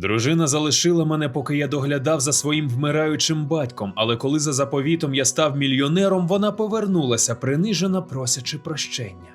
Дружина залишила мене, поки я доглядав за своїм вмираючим батьком, але коли за заповітом я став мільйонером, вона повернулася, принижена, просячи прощення.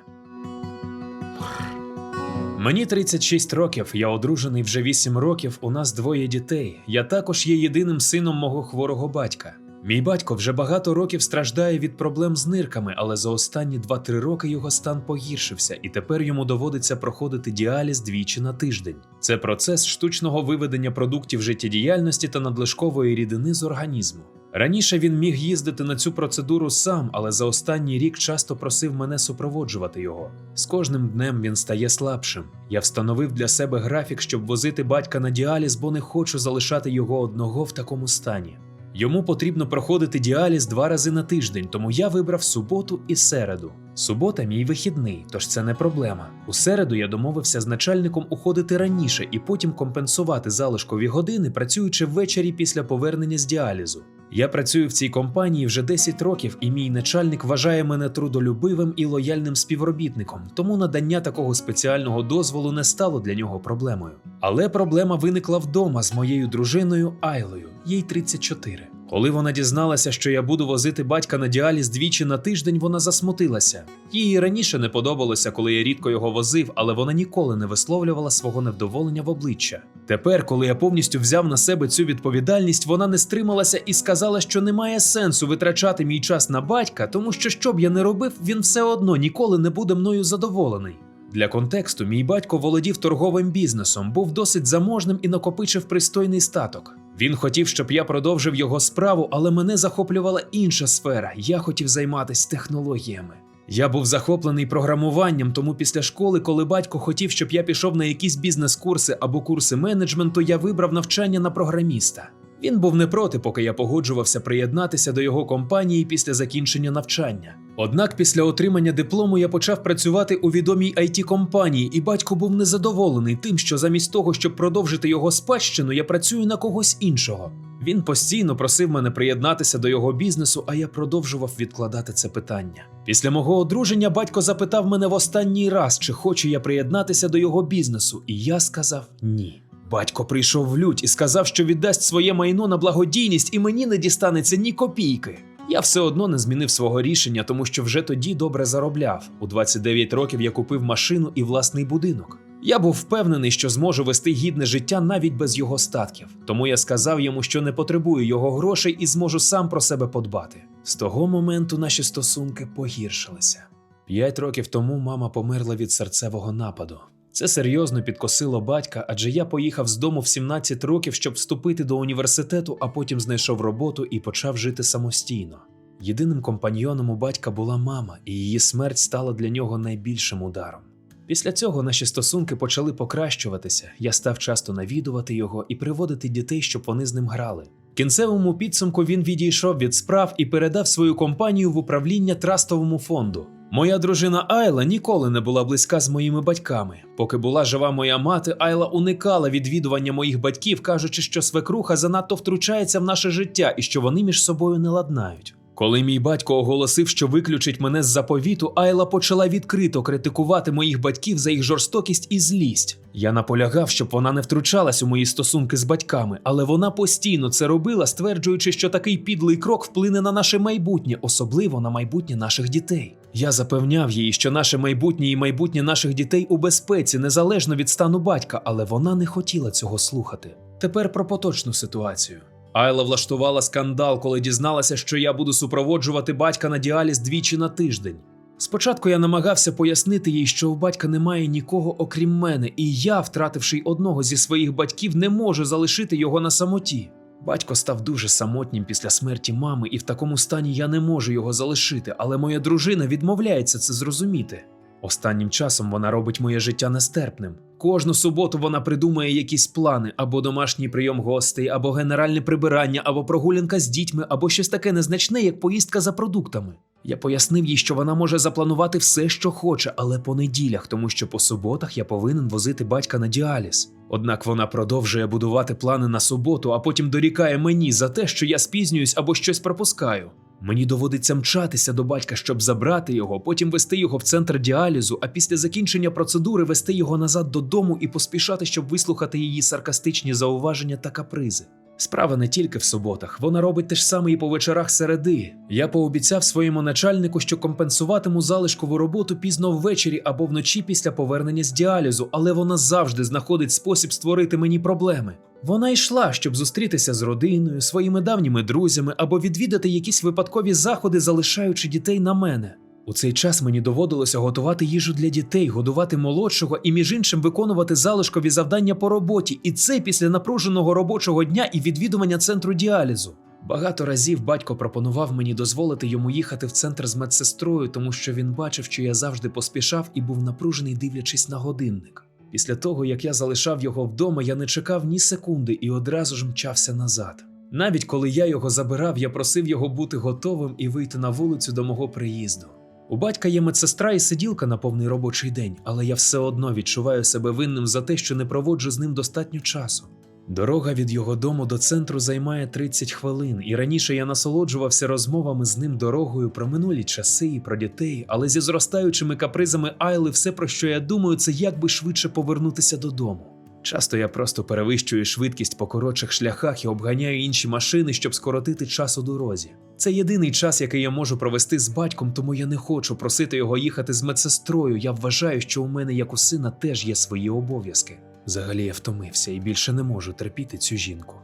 Мені 36 років, я одружений вже 8 років, у нас двоє дітей. Я також є єдиним сином мого хворого батька. Мій батько вже багато років страждає від проблем з нирками, але за останні 2-3 роки його стан погіршився, і тепер йому доводиться проходити діаліз двічі на тиждень. Це процес штучного виведення продуктів життєдіяльності та надлишкової рідини з організму. Раніше він міг їздити на цю процедуру сам, але за останній рік часто просив мене супроводжувати його. З кожним днем він стає слабшим. Я встановив для себе графік, щоб возити батька на діаліз, бо не хочу залишати його одного в такому стані. Йому потрібно проходити діаліз два рази на тиждень, тому я вибрав суботу і середу. Субота мій вихідний, тож це не проблема. У середу я домовився з начальником уходити раніше і потім компенсувати залишкові години, працюючи ввечері після повернення з діалізу. Я працюю в цій компанії вже 10 років, і мій начальник вважає мене трудолюбивим і лояльним співробітником, тому надання такого спеціального дозволу не стало для нього проблемою. Але проблема виникла вдома з моєю дружиною Айлою, їй 34. Коли вона дізналася, що я буду возити батька на діаліз двічі на тиждень, вона засмутилася. Їй раніше не подобалося, коли я рідко його возив, але вона ніколи не висловлювала свого невдоволення в обличчя. Тепер, коли я повністю взяв на себе цю відповідальність, вона не стрималася і сказала, що немає сенсу витрачати мій час на батька, тому що що б я не робив, він все одно ніколи не буде мною задоволений. Для контексту, мій батько володів торговим бізнесом, був досить заможним і накопичив пристойний статок. Він хотів, щоб я продовжив його справу, але мене захоплювала інша сфера. Я хотів займатися технологіями. Я був захоплений програмуванням, тому після школи, коли батько хотів, щоб я пішов на якісь бізнес-курси або курси менеджменту, я вибрав навчання на програміста. Він був не проти, поки я погоджувався приєднатися до його компанії після закінчення навчання. Однак після отримання диплому я почав працювати у відомій it компанії, і батько був незадоволений тим, що замість того, щоб продовжити його спадщину, я працюю на когось іншого. Він постійно просив мене приєднатися до його бізнесу, а я продовжував відкладати це питання. Після мого одруження батько запитав мене в останній раз, чи хочу я приєднатися до його бізнесу, і я сказав ні. Батько прийшов в лють і сказав, що віддасть своє майно на благодійність, і мені не дістанеться ні копійки. Я все одно не змінив свого рішення, тому що вже тоді добре заробляв. У 29 років я купив машину і власний будинок. Я був впевнений, що зможу вести гідне життя навіть без його статків. Тому я сказав йому, що не потребую його грошей і зможу сам про себе подбати. З того моменту наші стосунки погіршилися. П'ять років тому мама померла від серцевого нападу. Це серйозно підкосило батька, адже я поїхав з дому в 17 років, щоб вступити до університету, а потім знайшов роботу і почав жити самостійно. Єдиним компаньйоном у батька була мама, і її смерть стала для нього найбільшим ударом. Після цього наші стосунки почали покращуватися. Я став часто навідувати його і приводити дітей, щоб вони з ним грали. Кінцевому підсумку він відійшов від справ і передав свою компанію в управління трастовому фонду. Моя дружина Айла ніколи не була близька з моїми батьками. Поки була жива моя мати, Айла уникала відвідування моїх батьків, кажучи, що свекруха занадто втручається в наше життя і що вони між собою не ладнають. Коли мій батько оголосив, що виключить мене з заповіту, Айла почала відкрито критикувати моїх батьків за їх жорстокість і злість. Я наполягав, щоб вона не втручалась у мої стосунки з батьками, але вона постійно це робила, стверджуючи, що такий підлий крок вплине на наше майбутнє, особливо на майбутнє наших дітей. Я запевняв їй, що наше майбутнє і майбутнє наших дітей у безпеці, незалежно від стану батька, але вона не хотіла цього слухати. Тепер про поточну ситуацію. Айла влаштувала скандал, коли дізналася, що я буду супроводжувати батька на діаліз двічі на тиждень. Спочатку я намагався пояснити їй, що у батька немає нікого окрім мене, і я, втративши одного зі своїх батьків, не можу залишити його на самоті. Батько став дуже самотнім після смерті мами, і в такому стані я не можу його залишити, але моя дружина відмовляється це зрозуміти. Останнім часом вона робить моє життя нестерпним. Кожну суботу вона придумує якісь плани або домашній прийом гостей, або генеральне прибирання, або прогулянка з дітьми, або щось таке незначне, як поїздка за продуктами. Я пояснив їй, що вона може запланувати все, що хоче, але по неділях, тому що по суботах я повинен возити батька на діаліз. Однак вона продовжує будувати плани на суботу, а потім дорікає мені за те, що я спізнююсь або щось пропускаю. Мені доводиться мчатися до батька, щоб забрати його, потім вести його в центр діалізу, а після закінчення процедури вести його назад додому і поспішати, щоб вислухати її саркастичні зауваження та капризи. Справа не тільки в суботах, вона робить те ж саме і по вечорах середи. Я пообіцяв своєму начальнику, що компенсуватиму залишкову роботу пізно ввечері або вночі після повернення з діалізу, але вона завжди знаходить спосіб створити мені проблеми. Вона йшла, щоб зустрітися з родиною, своїми давніми друзями або відвідати якісь випадкові заходи, залишаючи дітей на мене. У цей час мені доводилося готувати їжу для дітей, годувати молодшого і, між іншим, виконувати залишкові завдання по роботі, і це після напруженого робочого дня і відвідування центру діалізу. Багато разів батько пропонував мені дозволити йому їхати в центр з медсестрою, тому що він бачив, що я завжди поспішав і був напружений, дивлячись на годинник. Після того, як я залишав його вдома, я не чекав ні секунди і одразу ж мчався назад. Навіть коли я його забирав, я просив його бути готовим і вийти на вулицю до мого приїзду. У батька є медсестра і сиділка на повний робочий день, але я все одно відчуваю себе винним за те, що не проводжу з ним достатньо часу. Дорога від його дому до центру займає 30 хвилин, і раніше я насолоджувався розмовами з ним дорогою про минулі часи і про дітей, але зі зростаючими капризами Айли все, про що я думаю, це як би швидше повернутися додому. Часто я просто перевищую швидкість по коротших шляхах і обганяю інші машини, щоб скоротити час у дорозі. Це єдиний час, який я можу провести з батьком, тому я не хочу просити його їхати з медсестрою. Я вважаю, що у мене, як у сина, теж є свої обов'язки. Взагалі я втомився і більше не можу терпіти цю жінку.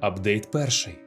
Апдейт перший.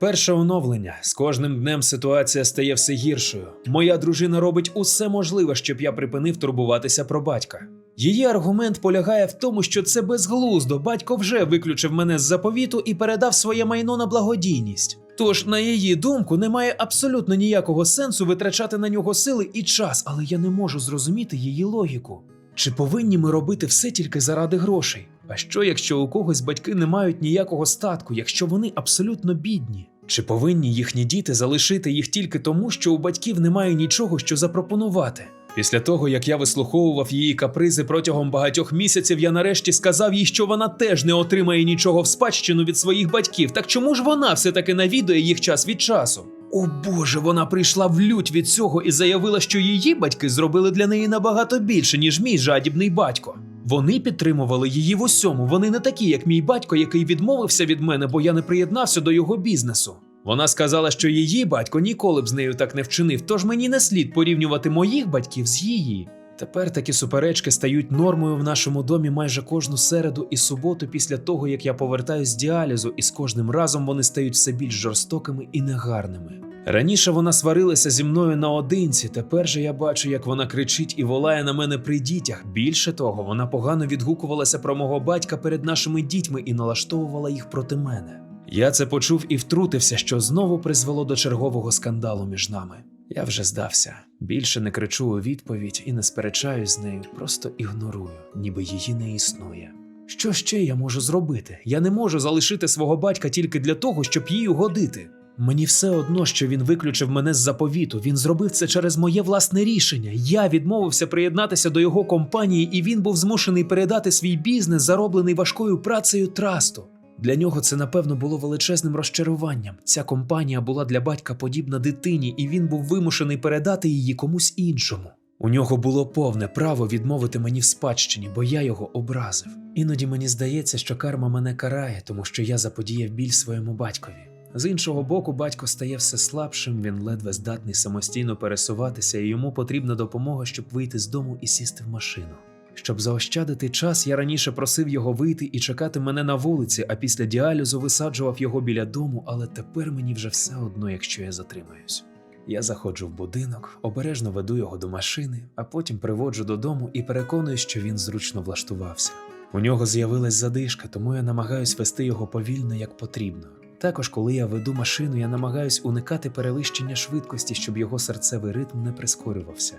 Перше оновлення. З кожним днем ситуація стає все гіршою. Моя дружина робить усе можливе, щоб я припинив турбуватися про батька. Її аргумент полягає в тому, що це безглуздо. Батько вже виключив мене з заповіту і передав своє майно на благодійність. Тож, на її думку, немає абсолютно ніякого сенсу витрачати на нього сили і час, але я не можу зрозуміти її логіку. Чи повинні ми робити все тільки заради грошей? А що, якщо у когось батьки не мають ніякого статку, якщо вони абсолютно бідні? Чи повинні їхні діти залишити їх тільки тому, що у батьків немає нічого, що запропонувати? Після того, як я вислуховував її капризи протягом багатьох місяців, я нарешті сказав їй, що вона теж не отримає нічого в спадщину від своїх батьків. Так чому ж вона все-таки навідує їх час від часу? О Боже, вона прийшла в лють від цього і заявила, що її батьки зробили для неї набагато більше, ніж мій жадібний батько. Вони підтримували її в усьому. Вони не такі, як мій батько, який відмовився від мене, бо я не приєднався до його бізнесу. Вона сказала, що її батько ніколи б з нею так не вчинив, тож мені не слід порівнювати моїх батьків з її. Тепер такі суперечки стають нормою в нашому домі майже кожну середу і суботу після того, як я повертаюсь з діалізу, і з кожним разом вони стають все більш жорстокими і негарними. Раніше вона сварилася зі мною наодинці, тепер же я бачу, як вона кричить і волає на мене при дітях. Більше того, вона погано відгукувалася про мого батька перед нашими дітьми і налаштовувала їх проти мене. Я це почув і втрутився, що знову призвело до чергового скандалу між нами. Я вже здався. Більше не кричу у відповідь і не сперечаюсь з нею, просто ігнорую, ніби її не існує. Що ще я можу зробити? Я не можу залишити свого батька тільки для того, щоб їй угодити. Мені все одно, що він виключив мене з заповіту. Він зробив це через моє власне рішення. Я відмовився приєднатися до його компанії, і він був змушений передати свій бізнес, зароблений важкою працею трасту. Для нього це, напевно, було величезним розчаруванням. Ця компанія була для батька подібна дитині, і він був вимушений передати її комусь іншому. У нього було повне право відмовити мені в спадщині, бо я його образив. Іноді мені здається, що карма мене карає, тому що я заподіяв біль своєму батькові. З іншого боку, батько стає все слабшим, він ледве здатний самостійно пересуватися, і йому потрібна допомога, щоб вийти з дому і сісти в машину. Щоб заощадити час, я раніше просив його вийти і чекати мене на вулиці, а після діалізу висаджував його біля дому, але тепер мені вже все одно, якщо я затримаюсь. Я заходжу в будинок, обережно веду його до машини, а потім приводжу додому і переконуюсь, що він зручно влаштувався. У нього з'явилась задишка, тому я намагаюсь вести його повільно, як потрібно. Також, коли я веду машину, я намагаюсь уникати перевищення швидкості, щоб його серцевий ритм не прискорювався.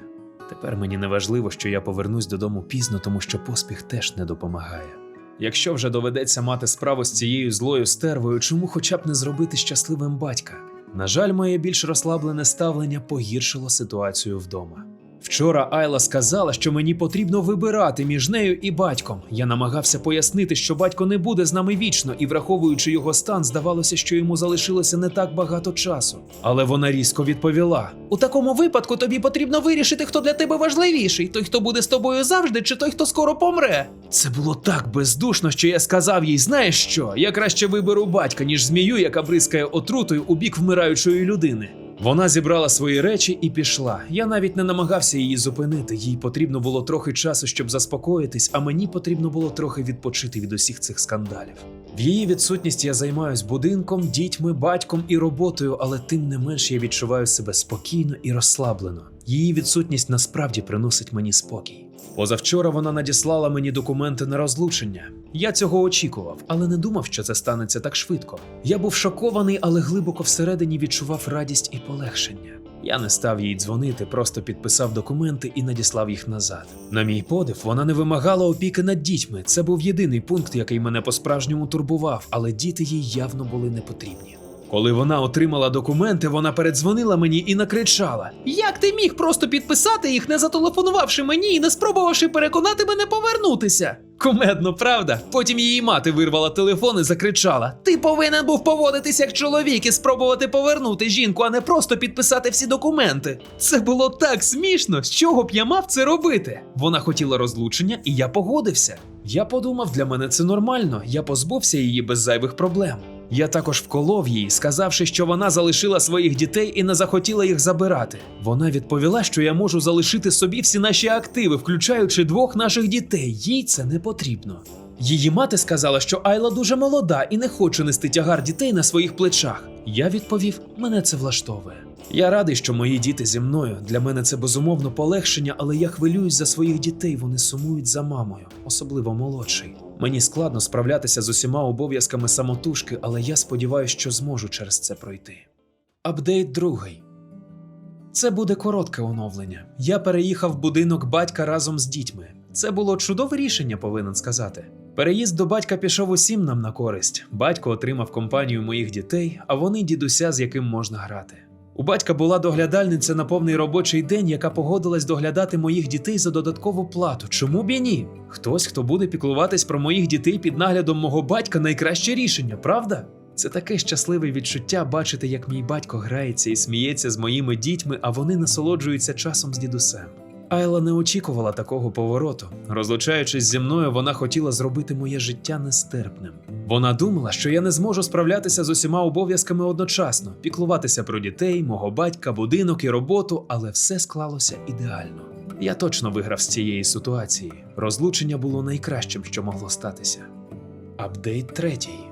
Тепер мені не важливо, що я повернусь додому пізно, тому що поспіх теж не допомагає. Якщо вже доведеться мати справу з цією злою стервою, чому хоча б не зробити щасливим батька? На жаль, моє більш розслаблене ставлення погіршило ситуацію вдома. Вчора Айла сказала, що мені потрібно вибирати між нею і батьком. Я намагався пояснити, що батько не буде з нами вічно, і враховуючи його стан, здавалося, що йому залишилося не так багато часу. Але вона різко відповіла: У такому випадку тобі потрібно вирішити, хто для тебе важливіший: той, хто буде з тобою завжди, чи той, хто скоро помре. Це було так бездушно, що я сказав їй: знаєш що? Я краще виберу батька, ніж змію, яка бризкає отрутою у бік вмираючої людини. Вона зібрала свої речі і пішла. Я навіть не намагався її зупинити. Їй потрібно було трохи часу, щоб заспокоїтись, а мені потрібно було трохи відпочити від усіх цих скандалів. В її відсутність я займаюсь будинком, дітьми, батьком і роботою, але тим не менш я відчуваю себе спокійно і розслаблено. Її відсутність насправді приносить мені спокій. Позавчора вона надіслала мені документи на розлучення. Я цього очікував, але не думав, що це станеться так швидко. Я був шокований, але глибоко всередині відчував радість і полегшення. Я не став їй дзвонити, просто підписав документи і надіслав їх назад. На мій подив, вона не вимагала опіки над дітьми. Це був єдиний пункт, який мене по-справжньому турбував, але діти їй явно були не потрібні. Коли вона отримала документи, вона передзвонила мені і накричала: Як ти міг просто підписати їх, не зателефонувавши мені і не спробувавши переконати мене повернутися? Кумедно, правда? Потім її мати вирвала телефон і закричала: Ти повинен був поводитись як чоловік і спробувати повернути жінку, а не просто підписати всі документи. Це було так смішно. З чого б я мав це робити? Вона хотіла розлучення, і я погодився. Я подумав, для мене це нормально. Я позбувся її без зайвих проблем. Я також вколов її, сказавши, що вона залишила своїх дітей і не захотіла їх забирати. Вона відповіла, що я можу залишити собі всі наші активи, включаючи двох наших дітей. Їй це не потрібно. Її мати сказала, що Айла дуже молода і не хоче нести тягар дітей на своїх плечах. Я відповів: мене це влаштовує. Я радий, що мої діти зі мною. Для мене це безумовно полегшення, але я хвилююсь за своїх дітей. Вони сумують за мамою, особливо молодший. Мені складно справлятися з усіма обов'язками самотужки, але я сподіваюся, що зможу через це пройти. Апдейт другий. Це буде коротке оновлення. Я переїхав в будинок батька разом з дітьми. Це було чудове рішення, повинен сказати. Переїзд до батька пішов усім нам на користь. Батько отримав компанію моїх дітей, а вони дідуся, з яким можна грати. У батька була доглядальниця на повний робочий день, яка погодилась доглядати моїх дітей за додаткову плату. Чому б і ні? Хтось, хто буде піклуватись про моїх дітей під наглядом мого батька, найкраще рішення, правда? Це таке щасливе відчуття бачити, як мій батько грається і сміється з моїми дітьми, а вони насолоджуються часом з дідусем. Айла не очікувала такого повороту. Розлучаючись зі мною, вона хотіла зробити моє життя нестерпним. Вона думала, що я не зможу справлятися з усіма обов'язками одночасно, піклуватися про дітей, мого батька, будинок і роботу, але все склалося ідеально. Я точно виграв з цієї ситуації. Розлучення було найкращим, що могло статися. Апдейт третій.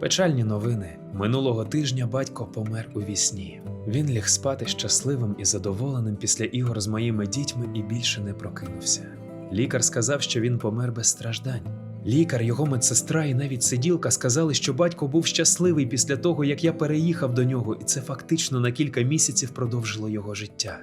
Печальні новини. Минулого тижня батько помер у вісні. Він ліг спати щасливим і задоволеним після ігор з моїми дітьми і більше не прокинувся. Лікар сказав, що він помер без страждань. Лікар, його медсестра і навіть сиділка сказали, що батько був щасливий після того, як я переїхав до нього, і це фактично на кілька місяців продовжило його життя.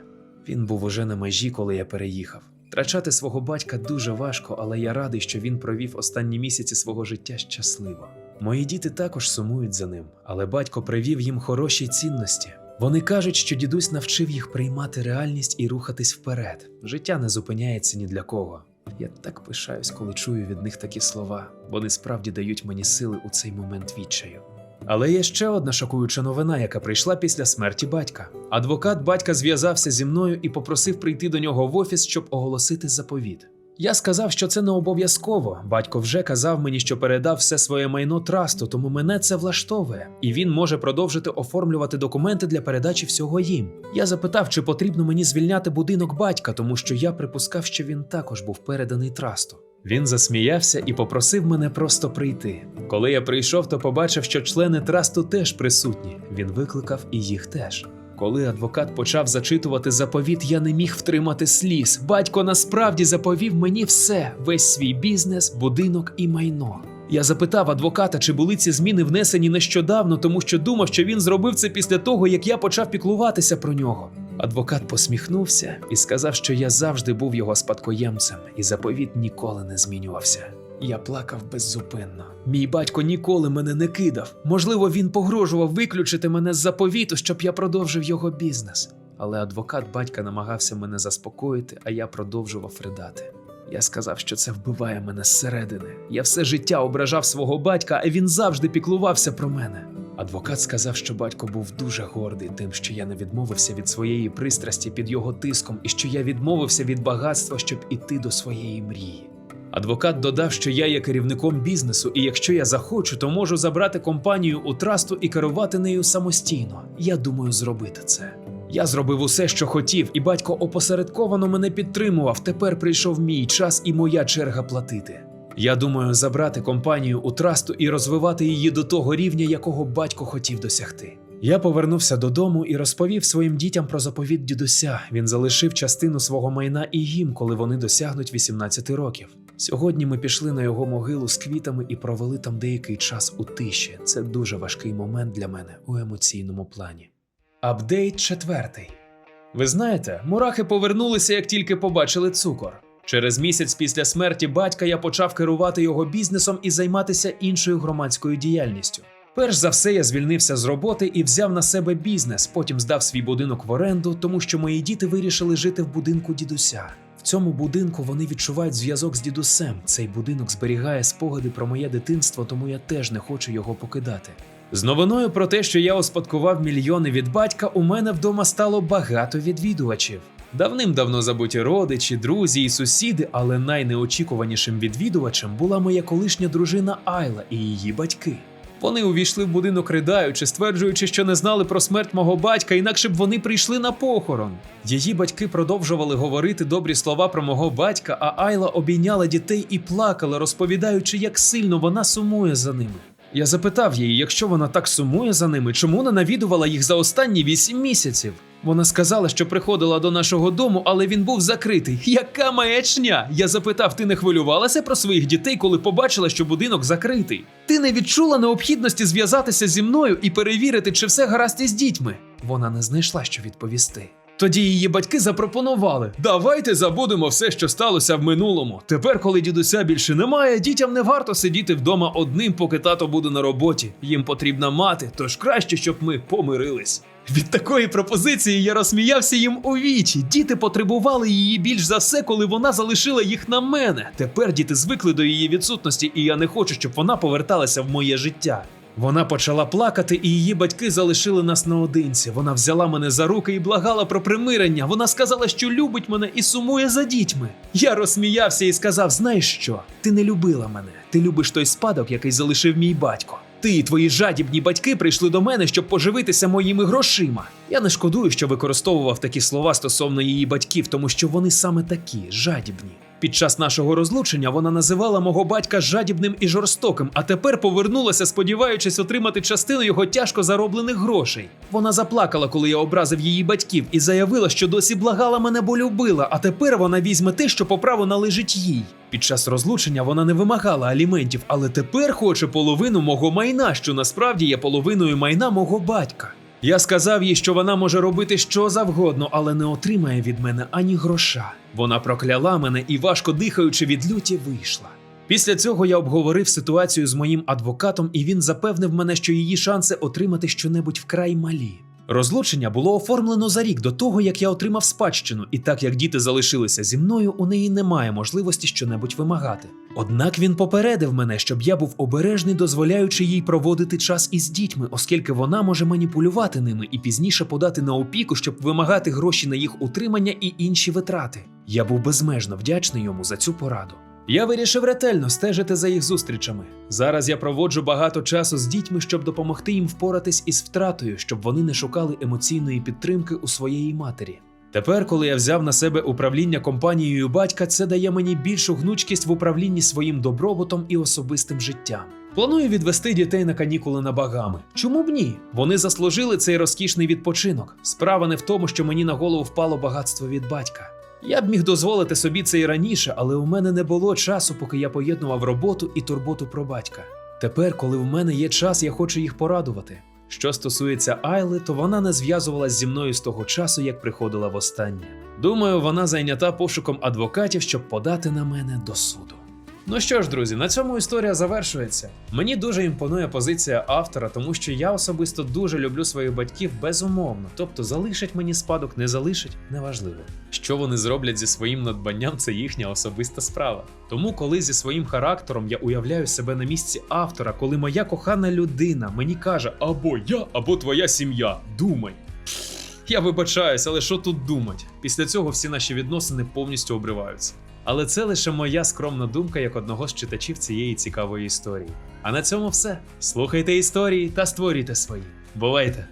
Він був уже на межі, коли я переїхав. Втрачати свого батька дуже важко, але я радий, що він провів останні місяці свого життя щасливо. Мої діти також сумують за ним, але батько привів їм хороші цінності. Вони кажуть, що дідусь навчив їх приймати реальність і рухатись вперед. Життя не зупиняється ні для кого. Я так пишаюсь, коли чую від них такі слова. Вони справді дають мені сили у цей момент відчаю. Але є ще одна шокуюча новина, яка прийшла після смерті батька. Адвокат батька зв'язався зі мною і попросив прийти до нього в офіс, щоб оголосити заповіт. Я сказав, що це не обов'язково. Батько вже казав мені, що передав все своє майно трасту, тому мене це влаштовує, і він може продовжити оформлювати документи для передачі всього їм. Я запитав, чи потрібно мені звільняти будинок батька, тому що я припускав, що він також був переданий трасту. Він засміявся і попросив мене просто прийти. Коли я прийшов, то побачив, що члени трасту теж присутні. Він викликав і їх теж. Коли адвокат почав зачитувати заповіт, я не міг втримати сліз. Батько насправді заповів мені все: весь свій бізнес, будинок і майно. Я запитав адвоката, чи були ці зміни внесені нещодавно, тому що думав, що він зробив це після того, як я почав піклуватися про нього. Адвокат посміхнувся і сказав, що я завжди був його спадкоємцем, і заповіт ніколи не змінювався. Я плакав беззупинно. Мій батько ніколи мене не кидав. Можливо, він погрожував виключити мене з заповіту, щоб я продовжив його бізнес. але адвокат батька намагався мене заспокоїти, а я продовжував ридати. Я сказав, що це вбиває мене зсередини. Я все життя ображав свого батька, а він завжди піклувався про мене. Адвокат сказав, що батько був дуже гордий тим, що я не відмовився від своєї пристрасті під його тиском, і що я відмовився від багатства, щоб іти до своєї мрії. Адвокат додав, що я є керівником бізнесу, і якщо я захочу, то можу забрати компанію у трасту і керувати нею самостійно. Я думаю зробити це. Я зробив усе, що хотів, і батько опосередковано мене підтримував. Тепер прийшов мій час і моя черга платити. Я думаю забрати компанію у трасту і розвивати її до того рівня, якого батько хотів досягти. Я повернувся додому і розповів своїм дітям про заповіт дідуся. Він залишив частину свого майна і їм, коли вони досягнуть 18 років. Сьогодні ми пішли на його могилу з квітами і провели там деякий час у тиші. Це дуже важкий момент для мене у емоційному плані. Апдейт четвертий. Ви знаєте, мурахи повернулися, як тільки побачили цукор. Через місяць після смерті батька я почав керувати його бізнесом і займатися іншою громадською діяльністю. Перш за все, я звільнився з роботи і взяв на себе бізнес, потім здав свій будинок в оренду, тому що мої діти вирішили жити в будинку дідуся. Цьому будинку вони відчувають зв'язок з дідусем. Цей будинок зберігає спогади про моє дитинство, тому я теж не хочу його покидати. З новиною про те, що я успадкував мільйони від батька, у мене вдома стало багато відвідувачів. Давним-давно забуті родичі, друзі і сусіди, але найнеочікуванішим відвідувачем була моя колишня дружина Айла і її батьки. Вони увійшли в будинок ридаючи, стверджуючи, що не знали про смерть мого батька, інакше б вони прийшли на похорон. Її батьки продовжували говорити добрі слова про мого батька, а Айла обійняла дітей і плакала, розповідаючи, як сильно вона сумує за ними. Я запитав її, якщо вона так сумує за ними, чому не навідувала їх за останні вісім місяців. Вона сказала, що приходила до нашого дому, але він був закритий. Яка маячня? Я запитав, ти не хвилювалася про своїх дітей, коли побачила, що будинок закритий? Ти не відчула необхідності зв'язатися зі мною і перевірити, чи все гаразд із дітьми? Вона не знайшла, що відповісти. Тоді її батьки запропонували: давайте забудемо все, що сталося в минулому. Тепер, коли дідуся більше немає, дітям не варто сидіти вдома одним, поки тато буде на роботі. Їм потрібна мати, тож краще, щоб ми помирились. Від такої пропозиції я розсміявся їм у вічі. Діти потребували її більш за все, коли вона залишила їх на мене. Тепер діти звикли до її відсутності, і я не хочу, щоб вона поверталася в моє життя. Вона почала плакати, і її батьки залишили нас наодинці. Вона взяла мене за руки і благала про примирення. Вона сказала, що любить мене і сумує за дітьми. Я розсміявся і сказав: знаєш що? Ти не любила мене. Ти любиш той спадок, який залишив мій батько. Ти і твої жадібні батьки прийшли до мене, щоб поживитися моїми грошима. Я не шкодую, що використовував такі слова стосовно її батьків, тому що вони саме такі жадібні. Під час нашого розлучення вона називала мого батька жадібним і жорстоким, а тепер повернулася, сподіваючись отримати частину його тяжко зароблених грошей. Вона заплакала, коли я образив її батьків, і заявила, що досі благала мене, бо любила, а тепер вона візьме те, що по праву належить їй. Під час розлучення вона не вимагала аліментів, але тепер хоче половину мого майна, що насправді є половиною майна мого батька. Я сказав їй, що вона може робити що завгодно, але не отримає від мене ані гроша. Вона прокляла мене і, важко дихаючи від люті, вийшла. Після цього я обговорив ситуацію з моїм адвокатом, і він запевнив мене, що її шанси отримати щонебудь вкрай малі. Розлучення було оформлено за рік до того, як я отримав спадщину, і так як діти залишилися зі мною, у неї немає можливості щонебудь вимагати. Однак він попередив мене, щоб я був обережний, дозволяючи їй проводити час із дітьми, оскільки вона може маніпулювати ними і пізніше подати на опіку, щоб вимагати гроші на їх утримання і інші витрати. Я був безмежно вдячний йому за цю пораду. Я вирішив ретельно стежити за їх зустрічами. Зараз я проводжу багато часу з дітьми, щоб допомогти їм впоратись із втратою, щоб вони не шукали емоційної підтримки у своєї матері. Тепер, коли я взяв на себе управління компанією батька, це дає мені більшу гнучкість в управлінні своїм добробутом і особистим життям. Планую відвести дітей на канікули на Багами. Чому б ні? Вони заслужили цей розкішний відпочинок. Справа не в тому, що мені на голову впало багатство від батька. Я б міг дозволити собі це і раніше, але у мене не було часу, поки я поєднував роботу і турботу про батька. Тепер, коли в мене є час, я хочу їх порадувати. Що стосується Айли, то вона не зв'язувалась зі мною з того часу, як приходила востаннє. Думаю, вона зайнята пошуком адвокатів, щоб подати на мене до суду. Ну що ж, друзі, на цьому історія завершується. Мені дуже імпонує позиція автора, тому що я особисто дуже люблю своїх батьків безумовно. Тобто залишать мені спадок, не залишать, неважливо. Що вони зроблять зі своїм надбанням, це їхня особиста справа. Тому, коли зі своїм характером я уявляю себе на місці автора, коли моя кохана людина мені каже або я, або твоя сім'я, думай. Я вибачаюсь, але що тут думать? Після цього всі наші відносини повністю обриваються. Але це лише моя скромна думка як одного з читачів цієї цікавої історії. А на цьому все. Слухайте історії та створюйте свої. Бувайте!